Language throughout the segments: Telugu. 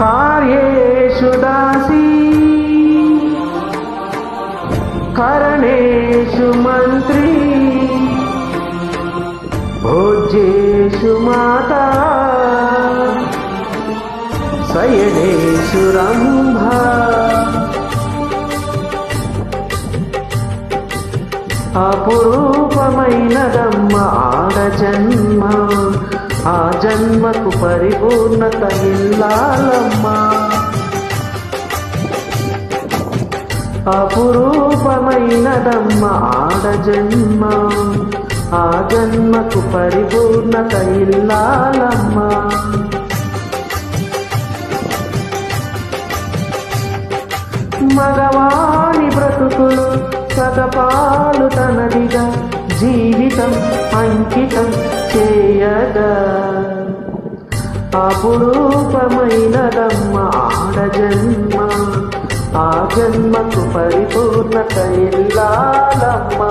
कार्येषु दासी करणेषु मन्त्री भोज्येषु माता शयनेषु रम्भा అపురూపమైనదమ్మ ఆడ జన్మ ఆ జన్మకు పరిపూర్ణత ఇల్లాలమ్మా. అపురూపమైనదమ్మ ఆడ జన్మ ఆ జన్మకు పరిపూర్ణత ఇల్లాలమ్మా. మగవాణి బ్రతుకులు సగపాలు తనదిగా జీవితం అంకితం చేయగా. అపురూపమైనదమ్మ ఆడ జన్మ ఆ జన్మకు పరిపూర్ణత ఎల్లాలమ్మా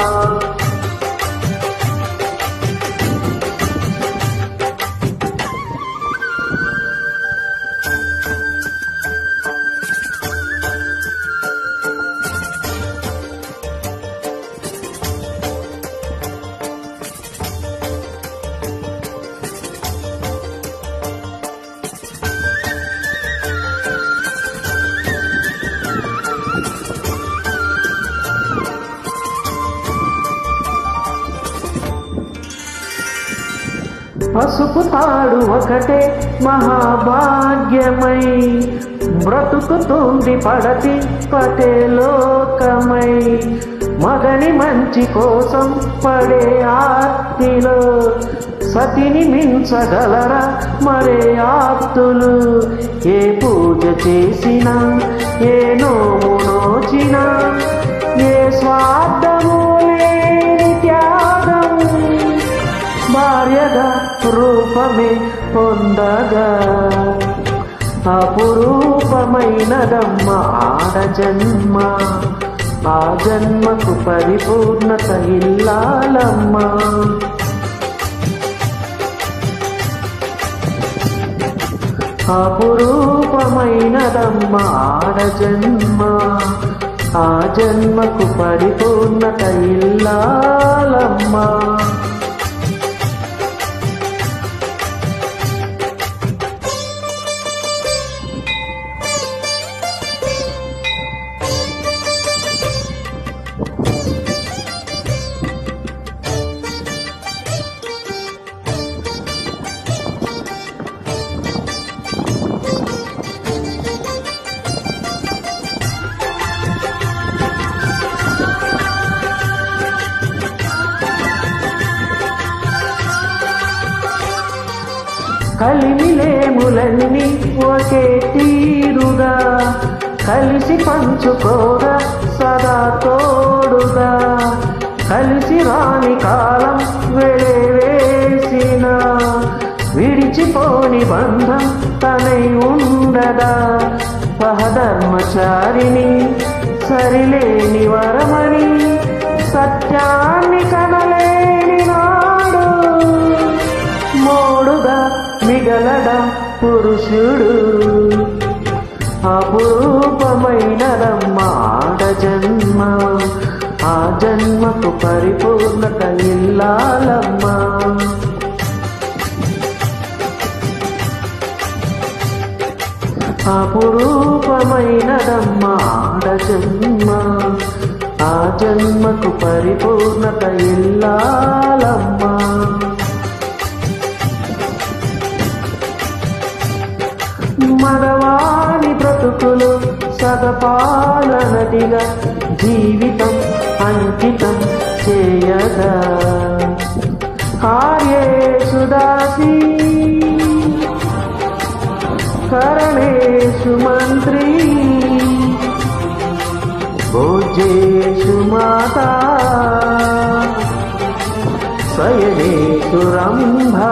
పసుపు తాడు ఒకటే మహాభాగ్యమై. బ్రతుకుతుంది పడతి పటే లోకమై. మగని మంచి కోసం పడే ఆత్తిలో సతిని మించగలరా మరే ఆప్తులు? ఏ పూజ చేసినా ఏ నోము రూపమే పొందగా. అపురూపమైనదమ్మ ఆడ జన్మ. ఆ జన్మకు పరిపూర్ణత ఇల్లాలమ్మ. అపురూపమైనదమ్మ ఆడ జన్మ. ఆ జన్మకు పరిపూర్ణత ఇల్లాలమ్మ. కలిమిలేములన్నీ ఒకే తీరుగా కలిసి పంచుకోరా సదా తోడుగా. కలిసి రాని కాలం వెళ్ళేసిన విడిచిపోని బంధం తనై ఉండదా. సహధర్మచారిని సరిలేని వరమని సత్యాన్ని కన పురుషుడు అపురూపమైనదమ్మ ఆడ జన్మ. ఆ జన్మకు పరిపూర్ణత ఇల్లాలమ్మా. అపురూపమైనదమ్మా ఆడ జన్మ. ఆ జన్మకు పరిపూర్ణత ఇల్లాలమ్మా. మగవాణి బ్రతుకులు సగపాలనదిగా జీవితం అంకితం చేయగా కార్యేషు దాసీ కరణేషు మంత్రి భోజేషు మాతా శయనేషు రంభా.